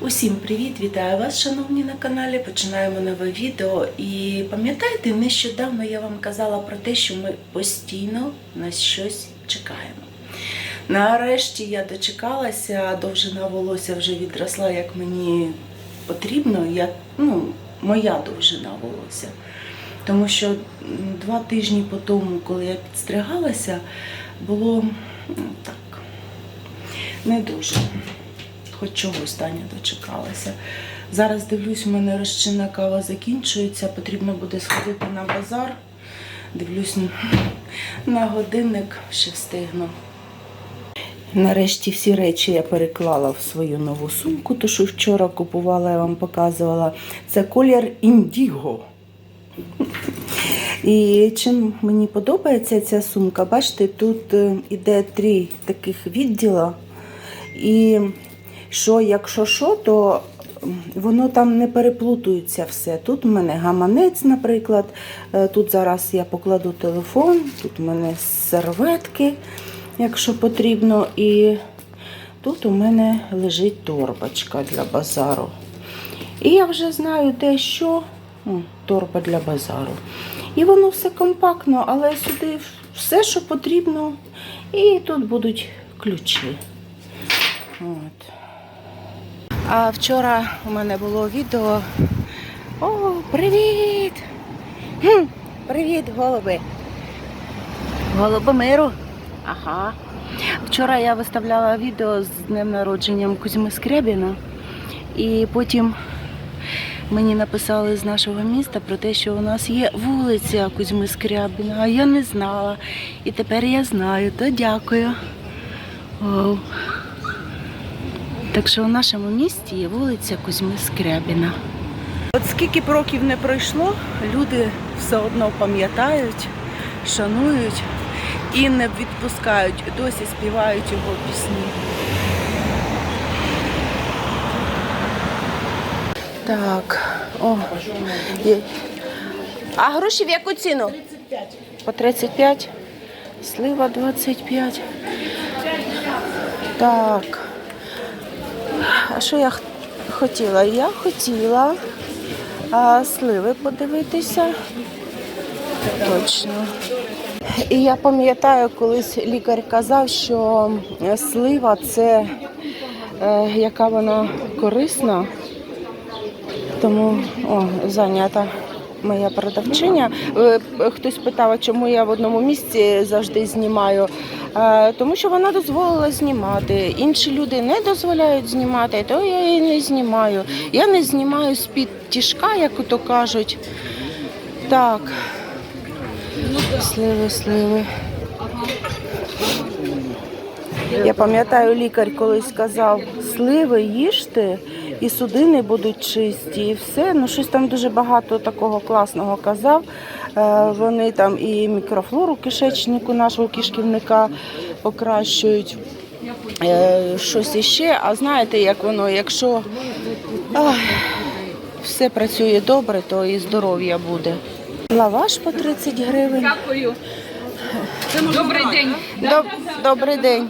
Усім привіт! Вітаю вас, шановні на каналі. Починаємо нове відео. І пам'ятаєте, нещодавно я вам казала про те, що ми постійно на щось чекаємо. Нарешті я дочекалася, довжина волосся вже відросла, як мені потрібно, як, ну, моя довжина волосся. Тому що два тижні по тому, коли я підстригалася, було м, так, не дуже хоч чогось Таня дочекалася. Зараз дивлюсь, у мене розчинна кава закінчується, потрібно буде сходити на базар. Дивлюсь на- годинник, ще встигну. Нарешті всі речі я переклала в свою нову сумку, ту, що вчора купувала, я вам показувала. Це колір індіго. І чим мені подобається ця сумка, бачите, тут е, іде три таких відділа. І що, якщо що, то воно там не переплутується все. Тут у мене гаманець, наприклад. Е, Тут зараз я покладу телефон, тут у мене серветки, якщо потрібно. І тут у мене лежить торбочка для базару. І я вже знаю де що. Торба для базару. І воно все компактно, але сюди все, що потрібно. І тут будуть ключі. От. А вчора у мене було відео. О, привіт! Хм, привіт, голуби! Голуби миру. Ага. Вчора я виставляла відео з днем народженням Кузьми Скрябіна. І потім мені написали з нашого міста про те, що у нас є вулиця Кузьми Скрябіна, а я не знала. І тепер я знаю, то дякую. Вау. Так що у нашому місті є вулиця Кузьми Скрябіна. От скільки б років не пройшло, люди все одно пам'ятають, шанують і не відпускають, досі співають його пісні. Так, о. є- А гроші в яку ціну? 35. По 35. Слива 25. Так. А що я хотіла? Я хотіла а, сливи подивитися. Точно. І я пам'ятаю, колись лікар казав, що слива це е, яка вона корисна. Тому о, зайнята моя продавчиня. Е, Хтось питав, чому я в одному місці завжди знімаю. Е, Тому що вона дозволила знімати. Інші люди не дозволяють знімати, то я її не знімаю. Я не знімаю з-під тішка, як то кажуть. Так. Сливи, сливи. Я пам'ятаю, лікар колись сказав, сливи їжте і судини будуть чисті, і все. Ну, щось там дуже багато такого класного казав. Е, Вони там і мікрофлору кишечнику нашого кишківника покращують. Е, Щось іще. А знаєте, як воно, якщо ах, все працює добре, то і здоров'я буде. Лаваш по 30 гривень. Дякую. Добрий день. Доб- Добрий день.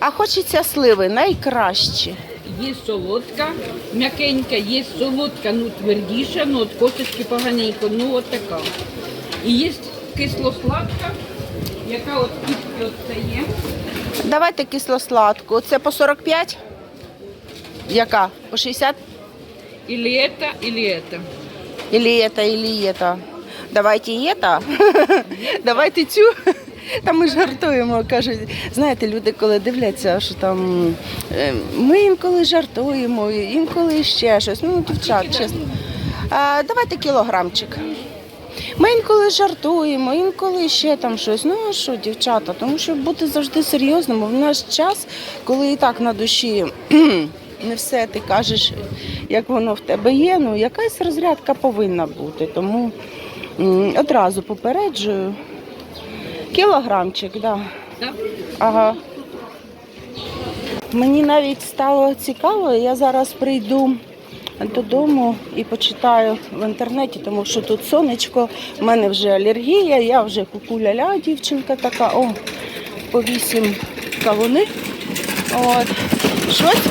А хочеться сливи найкращі Є солодка, м'якенька, є солодка, ну твердіша, ну от косточки поганенько, ну от така. І є кисло-сладка, яка от тільки от це є. Давайте кисло-сладку. Це по 45? Яка? По 60? Ілі ета, ілі ета. Или это, или это. Давайте это. Давайте цю. Там ми жартуємо, кажуть. Знаєте, люди, коли дивляться, що там е, ми інколи жартуємо, інколи ще щось. Ну, дівчат, чесно. А, давайте кілограмчик. Ми інколи жартуємо, інколи ще там щось. Ну а що, дівчата, тому що бути завжди серйозним. В наш час, коли і так на душі не все ти кажеш, як воно в тебе є, ну якась розрядка повинна бути. Тому одразу попереджую. Кілограмчик, так. Да. Да? Ага. Мені навіть стало цікаво, я зараз прийду додому і почитаю в інтернеті, тому що тут сонечко, в мене вже алергія, я вже кукуляля, дівчинка така, о, по вісім кавуни. От. Щось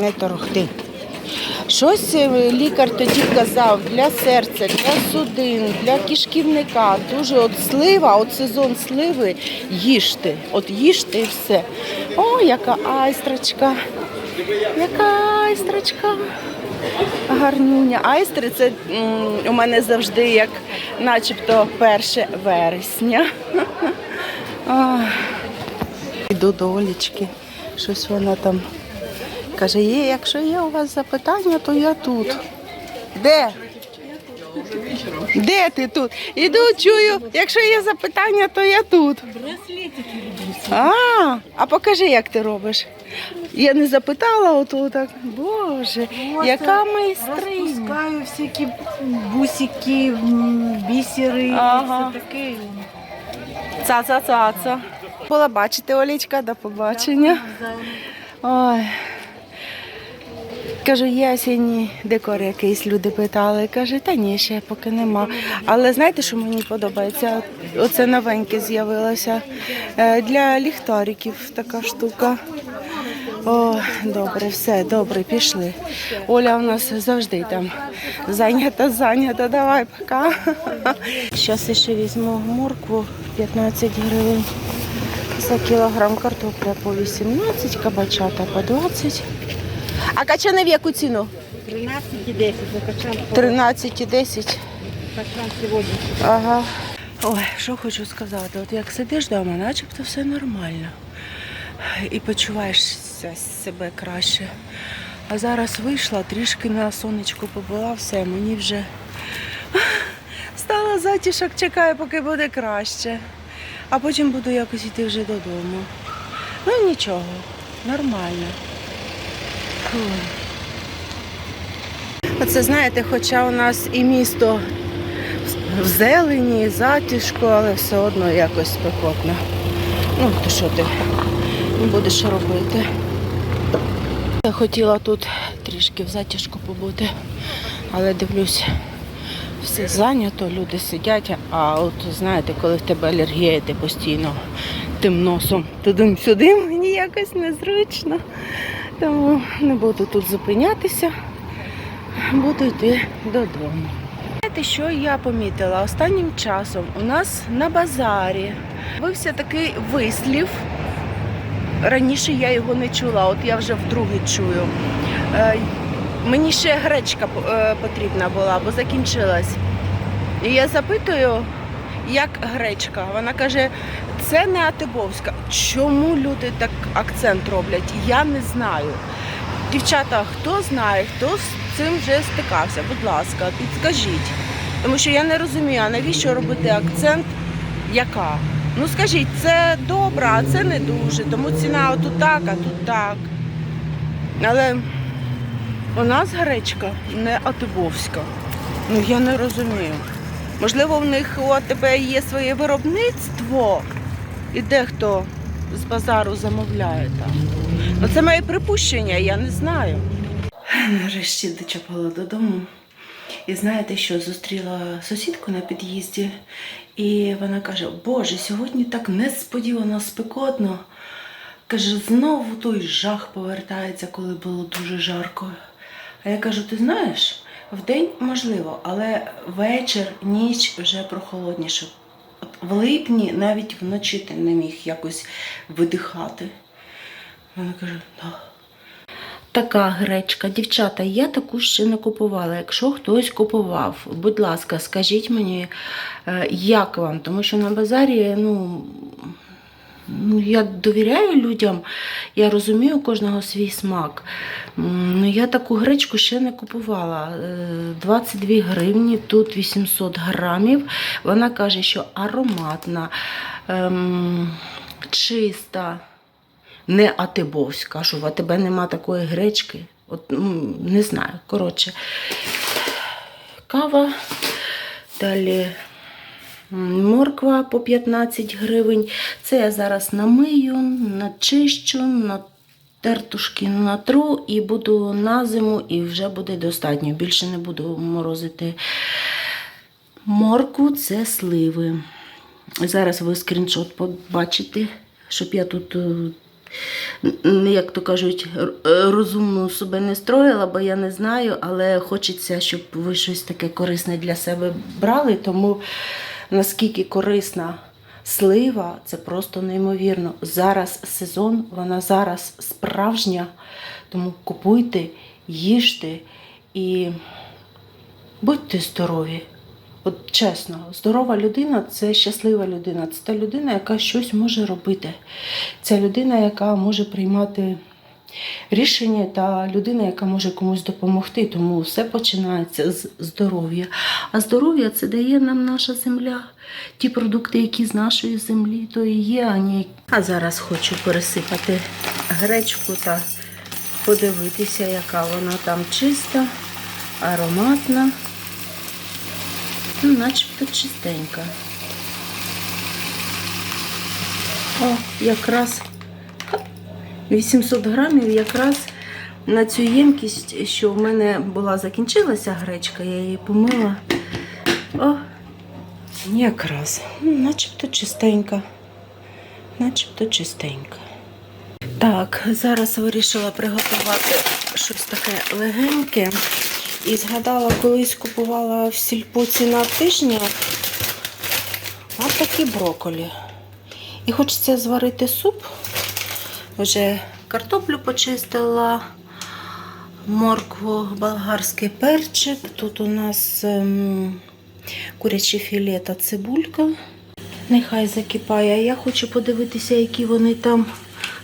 не торгти. Щось е, лікар тоді казав для серця, для судин, для кишківника. Дуже от слива, от сезон сливи, їжте. От їжте і все. О, яка айстрочка. Яка айстрочка. Гарнюня. Айстри це у мене завжди як начебто 1 вересня. Йду до Олічки. Щось вона там каже, є, якщо є у вас запитання, то я тут. Де? Де ти тут? Іду, чую, якщо є запитання, то я тут. А, а покажи, як ти робиш. Я не запитала ото так. Боже, яка майстриня. Розпускаю всякі бусики, бісери, Ага. все таке. Ца-ца-ца-ца. Була бачити, Олічка, до побачення. Ой. Кажу, є осінній декор якийсь, люди питали. Каже, та ні, ще поки нема. Але знаєте, що мені подобається? Оце новеньке з'явилося. Е, Для ліхтариків така штука. О, добре, все, добре, пішли. Оля у нас завжди там зайнята, зайнята. Давай, пока. Зараз ще візьму моркву 15 гривень. За кілограм картопля по 18, кабачата по 20. А качани в яку ціну? 13 і 10 закачав. 13 10. Качан сьогодні. Ага. Ой, що хочу сказати, от як сидиш вдома, начебто все нормально. І почуваєшся себе краще. А зараз вийшла, трішки на сонечку побула, все, мені вже стало затішок, чекаю, поки буде краще. А потім буду якось йти вже додому. Ну нічого, нормально. Оце знаєте, хоча у нас і місто в зелені, і затишку, але все одно якось спекотно. Ну, то що ти будеш робити? Я хотіла тут трішки в затишку побути, але дивлюсь, все зайнято, люди сидять, а от знаєте, коли в тебе алергія, ти постійно тим носом туди-сюди, мені якось незручно. Тому не буду тут зупинятися, буду йти додому. Знаєте, що я помітила? Останнім часом у нас на базарі з'явився такий вислів. Раніше я його не чула, от я вже вдруге чую. Е, мені ще гречка е, потрібна була, бо закінчилась. І я запитую, як гречка. Вона каже, це не Атибовська. Чому люди так акцент роблять? Я не знаю. Дівчата, хто знає, хто з цим вже стикався, будь ласка, підскажіть. Тому що я не розумію, а навіщо робити акцент, яка? Ну скажіть, це добре, а це не дуже, тому ціна отут так, а тут так. Але у нас гречка не атибовська. Ну я не розумію. Можливо, в них у АТБ є своє виробництво, і дехто з базару замовляє там. Ну, це моє припущення, я не знаю. Нарешті дочапала додому. І знаєте що, зустріла сусідку на під'їзді, і вона каже: Боже, сьогодні так несподівано спекотно. Каже, знову той жах повертається, коли було дуже жарко. А я кажу: ти знаєш, вдень можливо, але вечір, ніч вже прохолодніше. В липні навіть вночі ти не міг якось видихати. Вона каже, так. Така гречка. Дівчата, я таку ще не купувала. Якщо хтось купував, будь ласка, скажіть мені, е, як вам? Тому що на базарі, ну, ну я довіряю людям, я розумію кожного свій смак. Ну, я таку гречку ще не купувала. Е, 22 гривні, тут 800 грамів. Вона каже, що ароматна, ем, чиста не Атибовська, що в АТБ нема такої гречки. От, ну, не знаю. Коротше, кава, далі морква по 15 гривень. Це я зараз намию, начищу, на тертушки натру і буду на зиму, і вже буде достатньо. Більше не буду морозити моркву, це сливи. Зараз ви скріншот побачите, щоб я тут е, як то кажуть, е, розумну себе не строїла, бо я не знаю, але хочеться, щоб ви щось таке корисне для себе брали. Тому наскільки корисна слива, це просто неймовірно. Зараз сезон, вона зараз справжня. Тому купуйте, їжте і будьте здорові. От чесно, здорова людина це щаслива людина. Це та людина, яка щось може робити. Це людина, яка може приймати рішення, та людина, яка може комусь допомогти. Тому все починається з здоров'я. А здоров'я це дає нам наша земля. Ті продукти, які з нашої землі, то і є, а. А зараз хочу пересипати гречку та подивитися, яка вона там чиста, ароматна. Ну, начебто чистенька. О, якраз 800 грамів якраз на цю ємкість, що в мене була закінчилася гречка, я її помила. О, якраз. Ну, начебто чистенька. Начебто чистенька. Так, зараз вирішила приготувати щось таке легеньке. І згадала, колись купувала в сільпо ціна тижня. Ось такі броколі. І хочеться зварити суп. Вже картоплю почистила, моркву, болгарський перчик. Тут у нас ем, куряче філе та цибулька. Нехай закипає. Я хочу подивитися, які вони там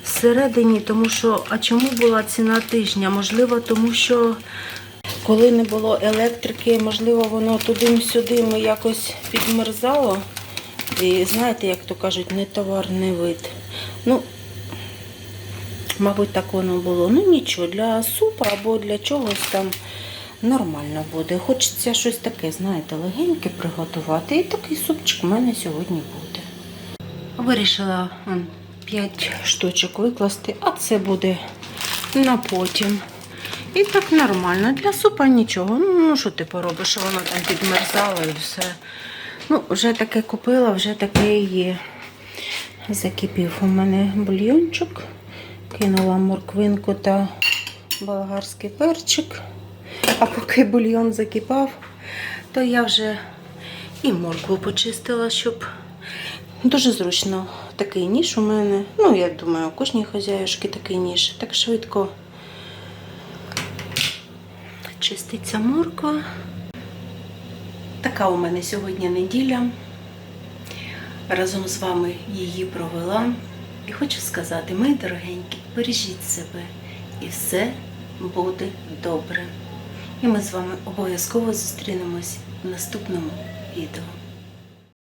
всередині, тому що, а чому була ціна тижня? Можливо, тому що коли не було електрики, можливо, воно туди-сюди якось підмерзало. І знаєте, як то кажуть, не товар, не вид. Ну, мабуть, так воно було. Ну нічого, для супа або для чогось там нормально буде. Хочеться щось таке, знаєте, легеньке приготувати. І такий супчик у мене сьогодні буде. Вирішила 5 штучок викласти, а це буде на потім. І так нормально. Для супа нічого. Ну, що ти поробиш, воно там підмерзало і все. Ну, вже таке купила, вже таке є. Закипів у мене бульйончик. Кинула морквинку та болгарський перчик. А поки бульйон закипав, то я вже і моркву почистила, щоб дуже зручно такий ніж у мене. Ну, я думаю, у кожній хазяюшки такий ніж. Так швидко чиститься морква. Така у мене сьогодні неділя. Разом з вами її провела. І хочу сказати, мої дорогенькі, бережіть себе і все буде добре. І ми з вами обов'язково зустрінемось в наступному відео.